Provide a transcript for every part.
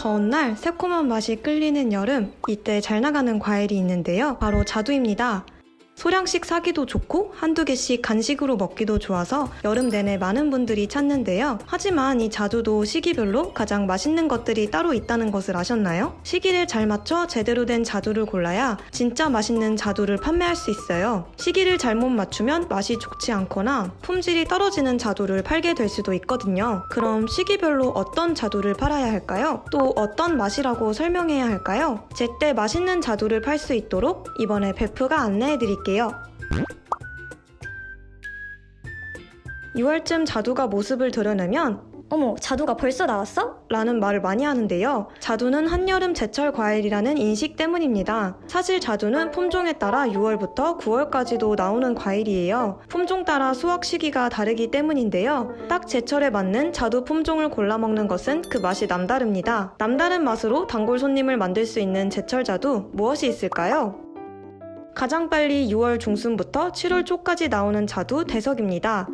더운 날 새콤한 맛이 끌리는 여름, 이때 잘 나가는 과일이 있는데요. 바로 자두입니다. 소량씩 사기도 좋고 한두 개씩 간식으로 먹기도 좋아서 여름 내내 많은 분들이 찾는데요. 하지만 이 자두도 시기별로 가장 맛있는 것들이 따로 있다는 것을 아셨나요? 시기를 잘 맞춰 제대로 된 자두를 골라야 진짜 맛있는 자두를 판매할 수 있어요. 시기를 잘못 맞추면 맛이 좋지 않거나 품질이 떨어지는 자두를 팔게 될 수도 있거든요. 그럼 시기별로 어떤 자두를 팔아야 할까요? 또 어떤 맛이라고 설명해야 할까요? 제때 맛있는 자두를 팔 수 있도록 이번에 베프가 안내해 드릴게요. 6월쯤 자두가 모습을 드러내면 어머, 자두가 벌써 나왔어? 라는 말을 많이 하는데요. 자두는 한여름 제철 과일이라는 인식 때문입니다. 사실 자두는 품종에 따라 6월부터 9월까지도 나오는 과일이에요. 품종 따라 수확 시기가 다르기 때문인데요. 딱 제철에 맞는 자두 품종을 골라 먹는 것은 그 맛이 남다릅니다. 남다른 맛으로 단골 손님을 만들 수 있는 제철 자두 무엇이 있을까요? 가장 빨리 6월 중순부터 7월 초까지 나오는 자두 대석입니다.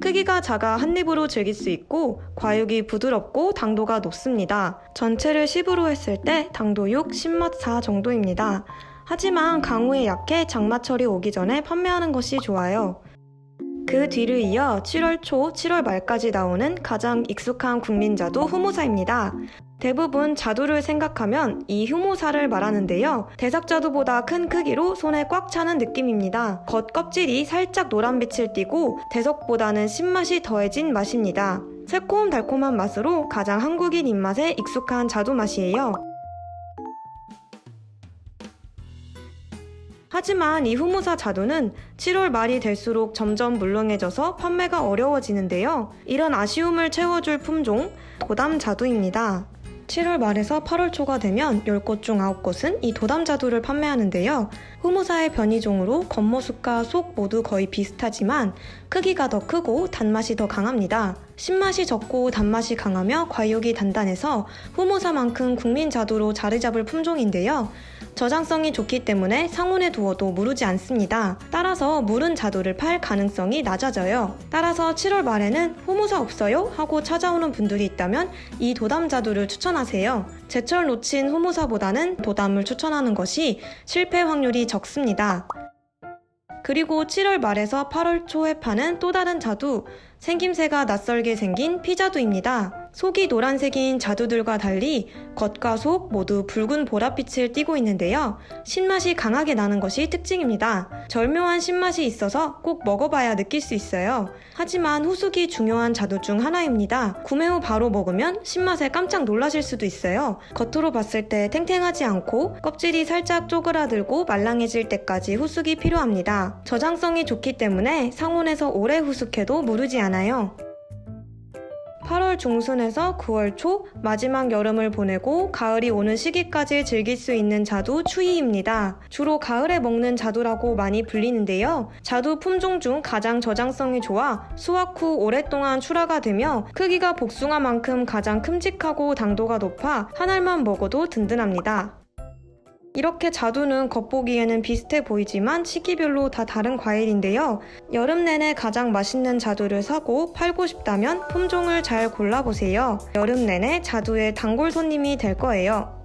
크기가 작아 한 입으로 즐길 수 있고 과육이 부드럽고 당도가 높습니다. 전체를 10으로 했을 때 당도 6, 신맛 4 정도입니다. 하지만 강우에 약해 장마철이 오기 전에 판매하는 것이 좋아요. 그 뒤를 이어 7월 초, 7월 말까지 나오는 가장 익숙한 국민자두 후모사입니다. 대부분 자두를 생각하면 이 휴모사를 말하는데요. 대삭자두보다 큰 크기로 손에 꽉 차는 느낌입니다. 겉 껍질이 살짝 노란빛을 띠고 대석보다는 신맛이 더해진 맛입니다. 새콤달콤한 맛으로 가장 한국인 입맛에 익숙한 자두 맛이에요. 하지만 이 후무사 자두는 7월 말이 될수록 점점 물렁해져서 판매가 어려워지는데요. 이런 아쉬움을 채워줄 품종 도담 자두입니다. 7월 말에서 8월 초가 되면 10곳 중 9곳은 이 도담 자두를 판매하는데요. 후무사의 변이종으로 겉모습과 속 모두 거의 비슷하지만 크기가 더 크고 단맛이 더 강합니다. 신맛이 적고 단맛이 강하며 과육이 단단해서 후무사만큼 국민 자두로 자리 잡을 품종인데요. 저장성이 좋기 때문에 상온에 두어도 무르지 않습니다. 따라서 무른 자두를 팔 가능성이 낮아져요. 따라서 7월 말에는 후무사 없어요? 하고 찾아오는 분들이 있다면 이 도담 자두를 추천하세요. 제철 놓친 후무사보다는 도담을 추천하는 것이 실패 확률이 적습니다. 그리고 7월 말에서 8월 초에 파는 또 다른 자두, 생김새가 낯설게 생긴 피자두입니다. 속이 노란색인 자두들과 달리 겉과 속 모두 붉은 보랏빛을 띠고 있는데요. 신맛이 강하게 나는 것이 특징입니다. 절묘한 신맛이 있어서 꼭 먹어봐야 느낄 수 있어요. 하지만 후숙이 중요한 자두 중 하나입니다. 구매 후 바로 먹으면 신맛에 깜짝 놀라실 수도 있어요. 겉으로 봤을 때 탱탱하지 않고 껍질이 살짝 쪼그라들고 말랑해질 때까지 후숙이 필요합니다. 저장성이 좋기 때문에 상온에서 오래 후숙해도 무르지 않아요. 8월 중순에서 9월 초 마지막 여름을 보내고 가을이 오는 시기까지 즐길 수 있는 자두 추위입니다. 주로 가을에 먹는 자두라고 많이 불리는데요. 자두 품종 중 가장 저장성이 좋아 수확 후 오랫동안 출하가 되며 크기가 복숭아만큼 가장 큼직하고 당도가 높아 한 알만 먹어도 든든합니다. 이렇게 자두는 겉보기에는 비슷해 보이지만 시기별로 다 다른 과일인데요. 여름 내내 가장 맛있는 자두를 사고 팔고 싶다면 품종을 잘 골라보세요. 여름 내내 자두의 단골 손님이 될 거예요.